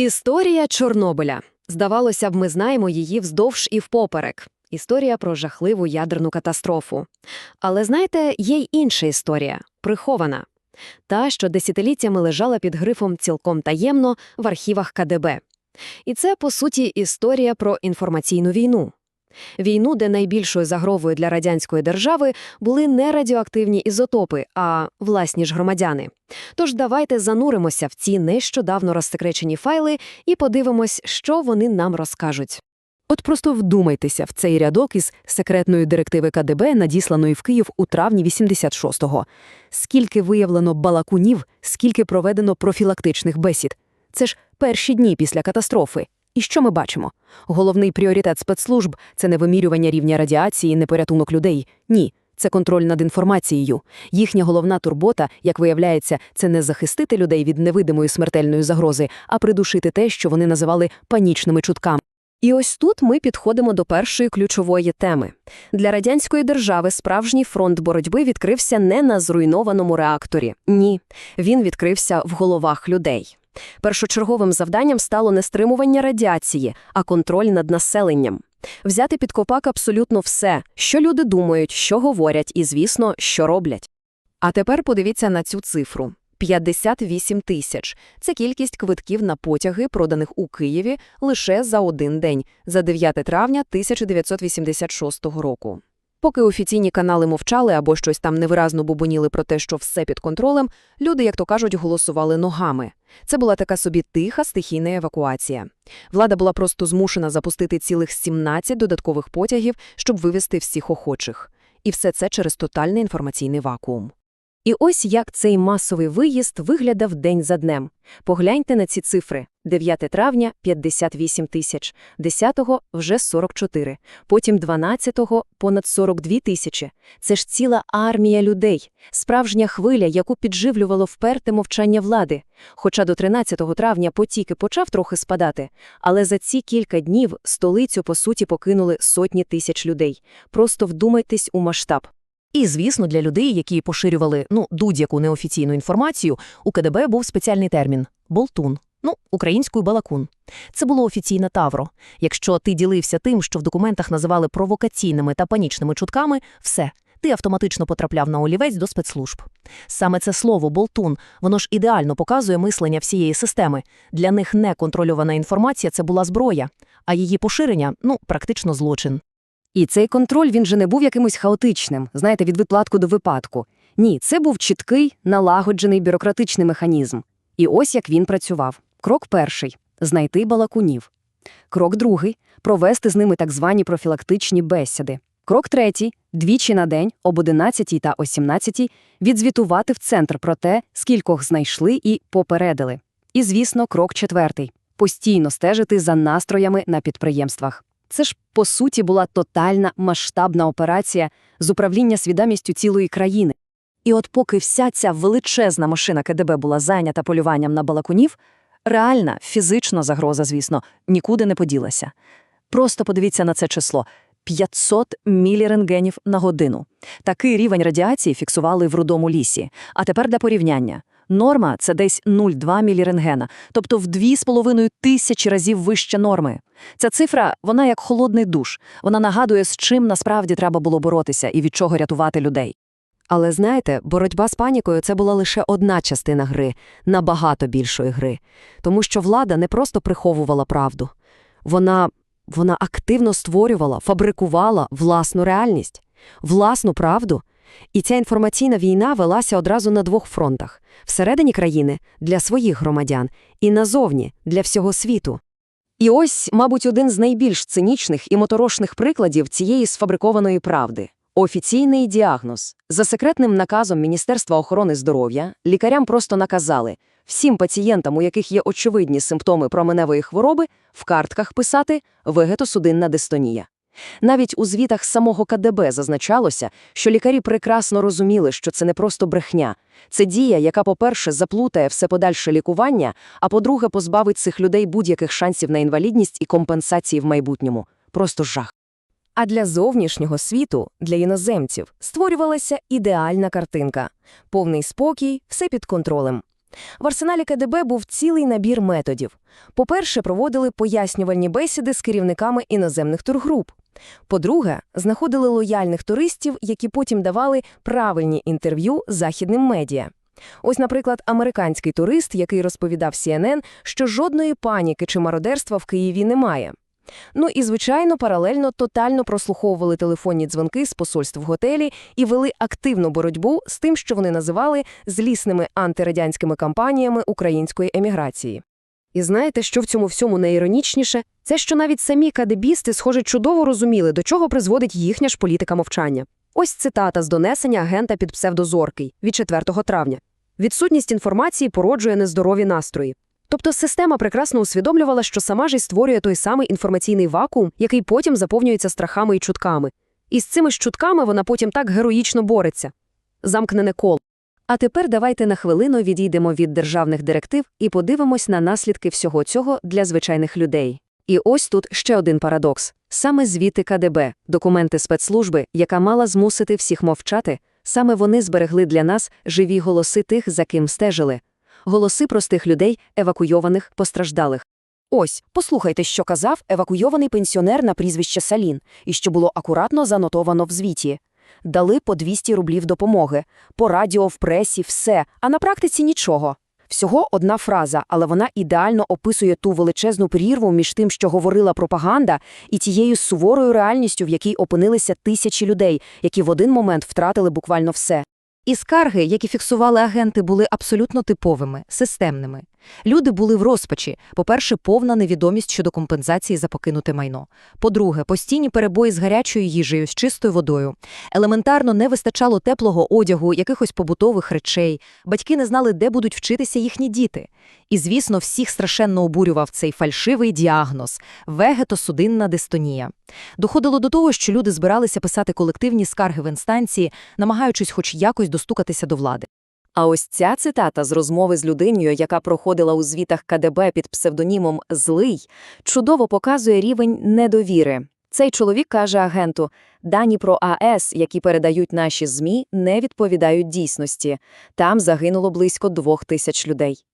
Історія Чорнобиля. Здавалося б, ми знаємо її вздовж і впоперек. Історія про жахливу ядерну катастрофу. Але знаєте, є й інша історія прихована. Та, що десятиліттями лежала під грифом цілком таємно в архівах КДБ. І це, по суті, історія про інформаційну війну. Війну, де найбільшою загровою для радянської держави були не радіоактивні ізотопи, а власні ж громадяни. Тож давайте зануримося в ці нещодавно розсекречені файли і подивимось, що вони нам розкажуть. От просто вдумайтеся в цей рядок із секретної директиви КДБ, надісланої в Київ у травні 86-го. Скільки виявлено балакунів, скільки проведено профілактичних бесід. Це ж перші дні після катастрофи. І що ми бачимо? Головний пріоритет спецслужб – це не вимірювання рівня радіації, не порятунок людей. Ні, це контроль над інформацією. Їхня головна турбота, як виявляється, це не захистити людей від невидимої смертельної загрози, а придушити те, що вони називали панічними чутками. І ось тут ми підходимо до першої ключової теми. Для радянської держави справжній фронт боротьби відкрився не на зруйнованому реакторі. Ні, він відкрився в головах людей. Першочерговим завданням стало не стримування радіації, а контроль над населенням. Взяти під копак абсолютно все, що люди думають, що говорять і, звісно, що роблять. А тепер подивіться на цю цифру. 58 тисяч – це кількість квитків на потяги, проданих у Києві лише за один день, за 9 травня 1986 року. Поки офіційні канали мовчали або щось там невиразно бубоніли про те, що все під контролем, люди, як то кажуть, голосували ногами. Це була така собі тиха стихійна евакуація. Влада була просто змушена запустити цілих 17 додаткових потягів, щоб вивезти всіх охочих. І все це через тотальний інформаційний вакуум. І ось як цей масовий виїзд виглядав день за днем. Погляньте на ці цифри. 9 травня – 58 тисяч, 10-го – вже 44, потім 12-го – понад 42 тисячі. Це ж ціла армія людей, справжня хвиля, яку підживлювало вперте мовчання влади. Хоча до 13 травня потік і почав трохи спадати, але за ці кілька днів столицю, по суті, покинули сотні тисяч людей. Просто вдумайтесь у масштаб. І, звісно, для людей, які поширювали ну, будь-яку неофіційну інформацію, у КДБ був спеціальний термін – болтун. Ну, українською балакун. Це було офіційне тавро. Якщо ти ділився тим, що в документах називали провокаційними та панічними чутками, все, ти автоматично потрапляв на олівець до спецслужб. Саме це слово болтун, воно ж ідеально показує мислення всієї системи. Для них неконтрольована інформація це була зброя, а її поширення ну, практично злочин. І цей контроль він же не був якимось хаотичним, знаєте, від випадку до випадку. Ні, це був чіткий, налагоджений бюрократичний механізм. І ось як він працював. Крок перший знайти балакунів. Крок другий провести з ними так звані профілактичні бесіди. Крок третій двічі на день об 11 та о 17 відзвітувати в центр про те, скількох знайшли і попередили. І, звісно, крок четвертий постійно стежити за настроями на підприємствах. Це ж, по суті, була тотальна масштабна операція з управління свідомістю цілої країни. І от поки вся ця величезна машина КДБ була зайнята полюванням на балакунів, реальна фізична загроза, звісно, нікуди не поділася. Просто подивіться на це число. 500 мілірентгенів на годину. Такий рівень радіації фіксували в рудому лісі. А тепер для порівняння. Норма – це десь 0,2 мілірентгена, тобто в 2,5 тисячі разів вище норми. Ця цифра, вона як холодний душ. Вона нагадує, з чим насправді треба було боротися і від чого рятувати людей. Але знаєте, боротьба з панікою це була лише одна частина гри, набагато більшої гри. Тому що влада не просто приховувала правду. Вона, вона активно створювала, фабрикувала власну реальність, власну правду. І ця інформаційна війна велася одразу на двох фронтах – всередині країни – для своїх громадян, і назовні – для всього світу. І ось, мабуть, один з найбільш цинічних і моторошних прикладів цієї сфабрикованої правди – офіційний діагноз. За секретним наказом Міністерства охорони здоров'я лікарям просто наказали всім пацієнтам, у яких є очевидні симптоми променевої хвороби, в картках писати вегетосудинна дистонія. Навіть у звітах самого КДБ зазначалося, що лікарі прекрасно розуміли, що це не просто брехня. Це дія, яка, по-перше, заплутає все подальше лікування, а по-друге, позбавить цих людей будь-яких шансів на інвалідність і компенсації в майбутньому. Просто жах. А для зовнішнього світу, для іноземців, створювалася ідеальна картинка. Повний спокій, все під контролем. В арсеналі КДБ був цілий набір методів. По-перше, проводили пояснювальні бесіди з керівниками іноземних тургруп. По-друге, знаходили лояльних туристів, які потім давали правильні інтерв'ю західним медіа. Ось, наприклад, американський турист, який розповідав CNN, що жодної паніки чи мародерства в Києві немає. Ну і, звичайно, паралельно тотально прослуховували телефонні дзвонки з посольств в готелі і вели активну боротьбу з тим, що вони називали злісними антирадянськими кампаніями української еміграції. І знаєте, що в цьому всьому найіронічніше? Це, що навіть самі кадебісти, схоже, чудово розуміли, до чого призводить їхня ж політика мовчання. Ось цитата з донесення агента під псевдозоркий від 4 травня. «Відсутність інформації породжує нездорові настрої». Тобто система прекрасно усвідомлювала, що сама ж і створює той самий інформаційний вакуум, який потім заповнюється страхами і чутками. І з цими ж чутками вона потім так героїчно бореться. Замкнене коло. А тепер давайте на хвилину відійдемо від державних директив і подивимось на наслідки всього цього для звичайних людей. І ось тут ще один парадокс. Саме звіти КДБ, документи спецслужби, яка мала змусити всіх мовчати, саме вони зберегли для нас живі голоси тих, за ким стежили. Голоси простих людей, евакуйованих, постраждалих. Ось, послухайте, що казав евакуйований пенсіонер на прізвище Салін, і що було акуратно занотовано в звіті. Дали по 200 рублів допомоги, по радіо, в пресі, все, а на практиці нічого. Всього одна фраза, але вона ідеально описує ту величезну прірву між тим, що говорила пропаганда, і тією суворою реальністю, в якій опинилися тисячі людей, які в один момент втратили буквально все. І скарги, які фіксували агенти, були абсолютно типовими, системними. Люди були в розпачі. По-перше, повна невідомість щодо компенсації за покинуте майно. По-друге, постійні перебої з гарячою їжею, з чистою водою. Елементарно не вистачало теплого одягу, якихось побутових речей. Батьки не знали, де будуть вчитися їхні діти. І, звісно, всіх страшенно обурював цей фальшивий діагноз – вегетосудинна дистонія. Доходило до того, що люди збиралися писати колективні скарги в інстанції, намагаючись хоч якось достукатися до влади. А ось ця цитата з розмови з людиною, яка проходила у звітах КДБ під псевдонімом «Злий», чудово показує рівень недовіри. Цей чоловік каже агенту, дані про АЕС, які передають наші ЗМІ, не відповідають дійсності. Там загинуло близько двох тисяч людей.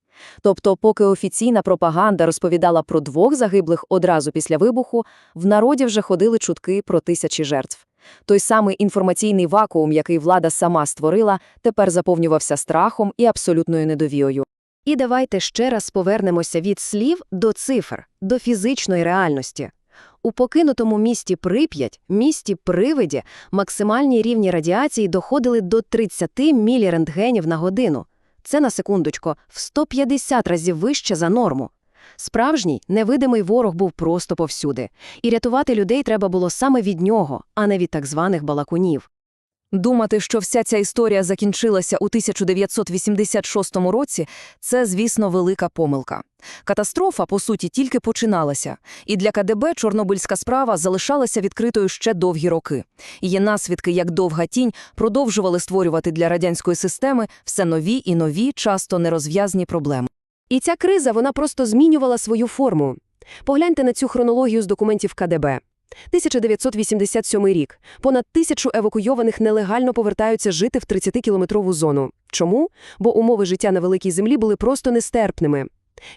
Тобто, поки офіційна пропаганда розповідала про двох загиблих одразу після вибуху, в народі вже ходили чутки про тисячі жертв. Той самий інформаційний вакуум, який влада сама створила, тепер заповнювався страхом і абсолютною недовірою. І давайте ще раз повернемося від слів до цифр, до фізичної реальності. У покинутому місті Прип'ять, місті Привиді, максимальні рівні радіації доходили до 30 мілірентгенів на годину. Це, на секундочку, в 150 разів вище за норму. Справжній, невидимий ворог був просто повсюди, і рятувати людей треба було саме від нього, а не від так званих балакунів. Думати, що вся ця історія закінчилася у 1986 році, це, звісно, велика помилка. Катастрофа, по суті, тільки починалася, і для КДБ чорнобильська справа залишалася відкритою ще довгі роки. Її наслідки, як довга тінь, продовжували створювати для радянської системи все нові і нові, часто нерозв'язні проблеми. І ця криза, вона просто змінювала свою форму. Погляньте на цю хронологію з документів КДБ. 1987 рік. Понад тисячу евакуйованих нелегально повертаються жити в 30-кілометрову зону. Чому? Бо умови життя на великій землі були просто нестерпними.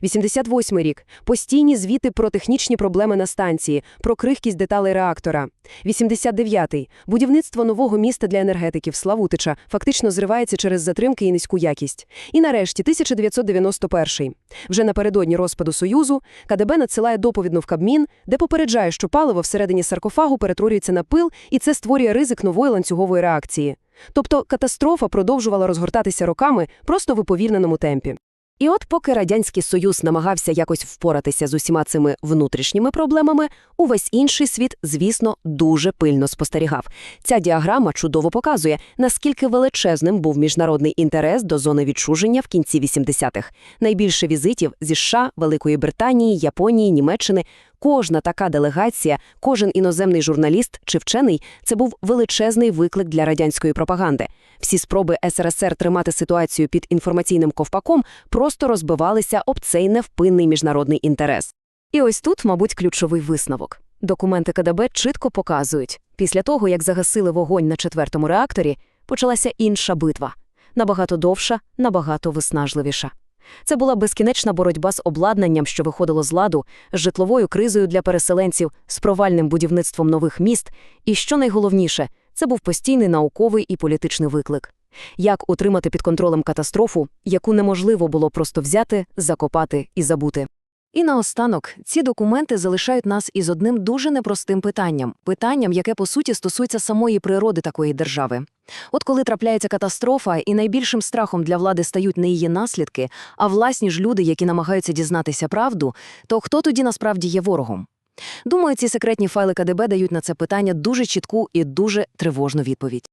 88 рік. Постійні звіти про технічні проблеми на станції, про крихкість деталей реактора. 89-й. Будівництво нового міста для енергетиків Славутича фактично зривається через затримки і низьку якість. І нарешті 1991. Вже напередодні розпаду Союзу КДБ надсилає доповідну в Кабмін, де попереджає, що паливо всередині саркофагу перетворюється на пил, і це створює ризик нової ланцюгової реакції. Тобто катастрофа продовжувала розгортатися роками просто в уповільненому темпі. І от поки Радянський Союз намагався якось впоратися з усіма цими внутрішніми проблемами, увесь інший світ, звісно, дуже пильно спостерігав. Ця діаграма чудово показує, наскільки величезним був міжнародний інтерес до зони відчуження в кінці 80-х. Найбільше візитів зі США, Великої Британії, Японії, Німеччини. Кожна така делегація, кожен іноземний журналіст чи вчений – це був величезний виклик для радянської пропаганди. Всі спроби СРСР тримати ситуацію під інформаційним ковпаком просто розбивалися об цей невпинний міжнародний інтерес. І ось тут, мабуть, ключовий висновок. Документи КДБ чітко показують, після того, як загасили вогонь на четвертому реакторі, почалася інша битва. Набагато довша, набагато виснажливіша. Це була безкінечна боротьба з обладнанням, що виходило з ладу, з житловою кризою для переселенців, з провальним будівництвом нових міст. І що найголовніше, це був постійний науковий і політичний виклик. Як утримати під контролем катастрофу, яку неможливо було просто взяти, закопати і забути. І наостанок, ці документи залишають нас із одним дуже непростим питанням. Питанням, яке, по суті, стосується самої природи такої держави. От коли трапляється катастрофа, і найбільшим страхом для влади стають не її наслідки, а власні ж люди, які намагаються дізнатися правду, то хто тоді насправді є ворогом? Думаю, ці секретні файли КДБ дають на це питання дуже чітку і дуже тривожну відповідь.